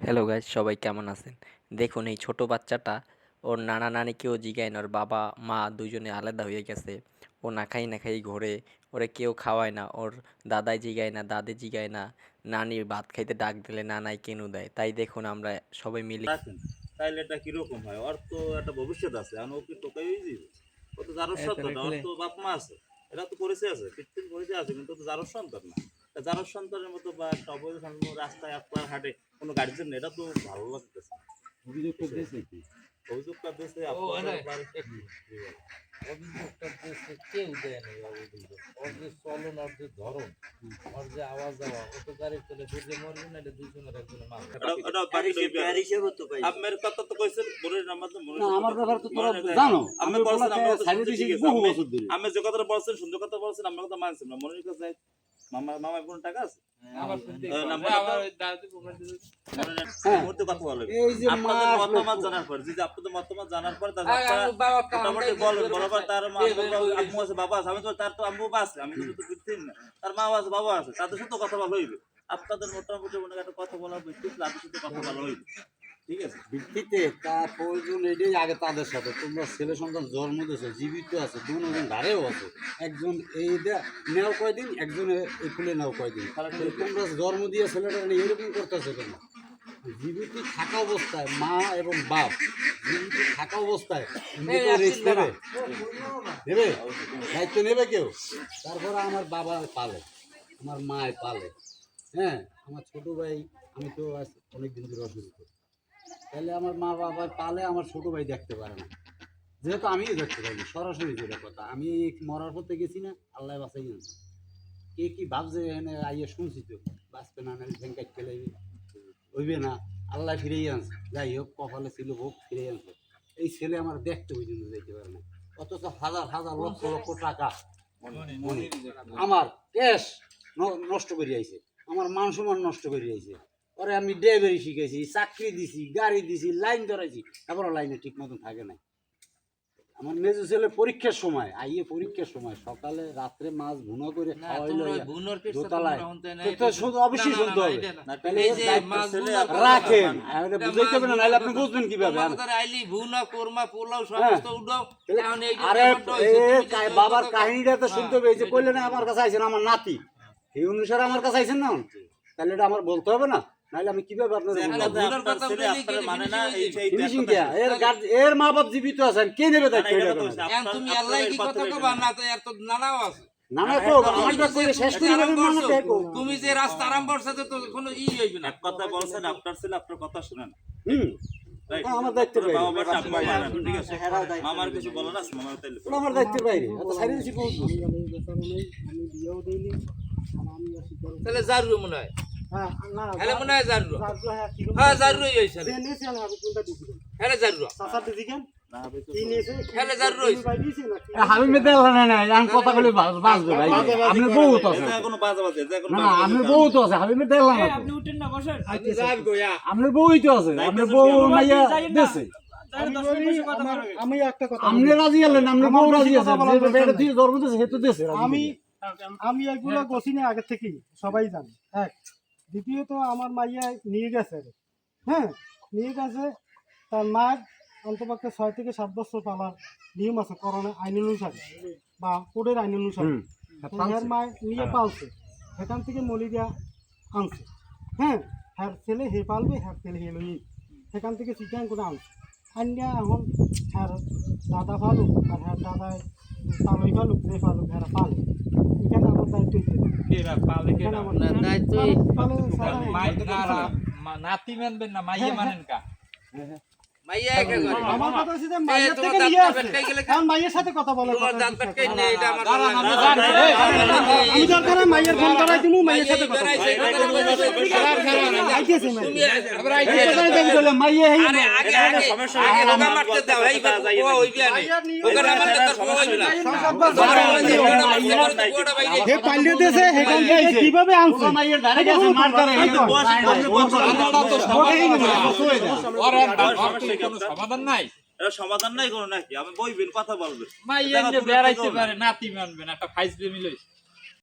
Hello guys সবাই কেমন আছেন? দেখুন এই ছোট বাচ্চাটা ওর নানা নানিকেও জিগায় না ওর বাবা মা দুজনে আলাদা হয়ে গেছে। ও না খাই না খাই ঘোরে ওরে কেউ খাওয়ায় না ওর দাদাই জিগায় না দাদি জিগায় না নানি ভাত খাইতে ডাক দিলে নানাই কেনু দেয়। তাই দেখুন আমরা সবাই মিলে তাইলে এটা কীরকম হয়? ওর তো একটা ভবিষ্যৎ আছে আর ও কি টোকাই যাবে? ও তো যারোর সন্তান ওর তো বাপ মা আছে। এরা তো পরিচয় আছে কৃত্রিম পরিচয় আছে কিন্তু ও তো যারোর সন্তান না। তা যারোর সন্তানের মতো বা একটা অবৈধ সন্তান রাস্তায় একবার হাঁটে কোনো গার্জেন এটা তো ভালো লাগতেছে। অভিযোগটা দিয়েছে কি? অভিযোগটা দিয়েছে ও, আপনার না, বাড়ি- অভিযোগটা দিয়েছে কেউ দেয় নাই অভিযোগ। ওর যে চলন ওর যে ধরন ওর যে আওয়াজ যাওয়া ও গাড়ি চলে বুঝে মরবে না এটা দুজনের একজনের মাথা এটা- এটা বাকি রইবে। আপনার কথা তো কইছেন মনের নাম্বার তো মনের আমার ব্যাপার তো তোরা জানো। আমি বলছেন আমরা তো সাইড শুনতে দিয়েছি শিখেছি। বহু বছর ধরে। আমি যে কথাটা বলছেন সুন্দর কথা বলছেন আমরা কথা মানছেন না। মনের কাছে মামা মামা কোনো টাকা আছে? তার মা আছে আমি তো তো আম্মু বাবা আছে। আমি কিন্তু বুঝতেন না। তার মা আছে বাবা আছে। তাদের সাথে কথা বলা হইবে। আপনাদের মোটামুটি মনে একটা কথা বলা হইবে। তাদের সাথে কথা বলা হইবে। ঠিক আছে ভিত্তিতে তার প্রয়োজন এটাই আগে তাদের সাথে তোমরা ছেলে সন্তান জন্ম দিয়েছ জীবিত আছে দুজন ধারেও আছে একজন এই দে- নেও কয়দিন একজন এই খুলে নেও কয়দিন। তোমরা জন্ম দিয়ে ছেলেটা নিয়ে এরকম করতেছো কেন? জীবিত থাকা অবস্থায় মা এবং বাপ জীবিত থাকা অবস্থায় নেবে নেবে? দায়িত্ব নেবে কেউ? তারপরে আমার বাবা পালে আমার মায় পালে। হ্যাঁ আমার ছোট ভাই আমি তো অনেক দিন ধরে অসুস্থ। তাহলে আমার মা বাবা পালে আমার ছোট ভাই দেখতে পারে না। যেহেতু আমিও দেখতে পাইনি সরাসরি যেটা কথা। আমি মরার পথে গেছি না আল্লাহ বাঁচাই না কে কি ভাবছে এনে আইয়ে শুনছি তো বাঁচবে না নাহলে কাটতে লাগবে হইবে না আল্লাহ ফিরেই আনছে। যাই হোক কপালে ছিল হোক ফিরে আনছে। এই ছেলে আমার দেখতে পর্যন্ত যেতে পারে না। অথচ হাজার হাজার লক্ষ লক্ষ টাকা। আমার ক্যাশ নষ্ট করে আইছে আমার মান সম্মান নষ্ট করে আইছে পরে আমি ড্রাইভারি শিখেছি চাকরি দিছি গাড়ি দিছি লাইন ধরাইছি। তারপরে লাইনে ঠিক মতন থাকে না আমার মেজু ছেলে পরীক্ষার সময় আইয়ে পরীক্ষার সময় সকালে রাত্রে মাছ ভুনা করে খাওয়াইলো দোতলায়। তো শুধু অবশ্যই শুনতে হবে। রাখেন বুঝাইতে হবে না নাহলে আপনি বুঝবেন কীভাবে? আইলি ভুনা কোরমা পোলাও। সমস্ত আরে বাবার কাহিনীটা তো শুনতে হবে এই যে কইলেন না। আমার কাছে আইছেন আমার নাতি। এই অনুসারে আমার কাছে আইছেন না? তাহলে এটা আমার বলতে হবে না? নাহলে আমি কীভাবে আপনাদের কি মানে না ফিনিশিং এর এর মা বাপ জীবিত আছেন কে নেবে দায়িত্ব তুমি আল্লাহ কি কথা কথা কবা? না। না তো এর তো নানাও আছে। তুমি যে রাস্তা আরম্ভ করছ তো কোনো ই হইবে না। এক কথা বলছেন আপনার ছেলে আপনার কথা শুনেন হুম। আমার দায়িত্ব বাইরে। বাবা মায়ের আপনি মানেন, ঠিক আছে মামার কিছু বলো না মামার তাইলে ওটা আমার দায়িত্বের বাইরে। তাহলে জারু মনে হয়। মনে হয় হ্যাঁ জারু হইছে। হ্যালে জারু। না হবে তো হ্যালে জারু হইছে। আমি মেতে না না আমি কথা বলে বাঁচবে ভাই। আপনি বহুত আছে। এটা কোনো বাজে বাজে এটা কোনো না বাজে আমি বাজে। বহুত আছে আমি মেতে না আপনি যাব গোয়া আপনার বউই তো আছে আপনার বউ মাইয়া দেশে আমি একটা কথা আপনি রাজি হলেন বউ রাজি দেশে আমি আমি এগুলো গছি না আগে থেকেই সবাই জানে। এক দ্বিতীয়ত আমার মাইয়া নিয়ে গেছে হ্যাঁ নিয়ে গেছে। তার মার অন্তপক্ষে ছয় থেকে সাত বছর পালার নিয়ম আছে করোনা আইন অনুসারে বা কোডের আইন অনুসারে। হুম। তো হ্যার নিয়ে পালছে। সেখান থেকে মলিরিয়া আনছে। হ্যাঁ হ্যার ছেলে হে পালবে হ্যার ছেলে হে লই সেখান থেকে চিটাং করে আনছে। আনিয়া এখন হ্যার দাদা ফালুক আর হ্যার দাদায় পালই ফালুক যে ফালুক হ্যারা পালে এখানে আমার দায়িত্ব হইছে কেরা পালে কেরা না দায়িত্ব পালে সারা মাই না মা- নাতি মানবেন না মাইয়ে মানেন কা? সাথে কথা আমি দরকার হয় ফোন করাই সাথে কথা কীভাবে আনছে মাইয়ের ধারে গেছে মার ধারে সমাধান নাই? এটা সমাধান নাই কোনো নাকি? আমি বইবেন কথা বলবেন দূরে বেড়াইতে না। পারে নাতি মানবেন একটা ফাইজ দিয়ে লইছে।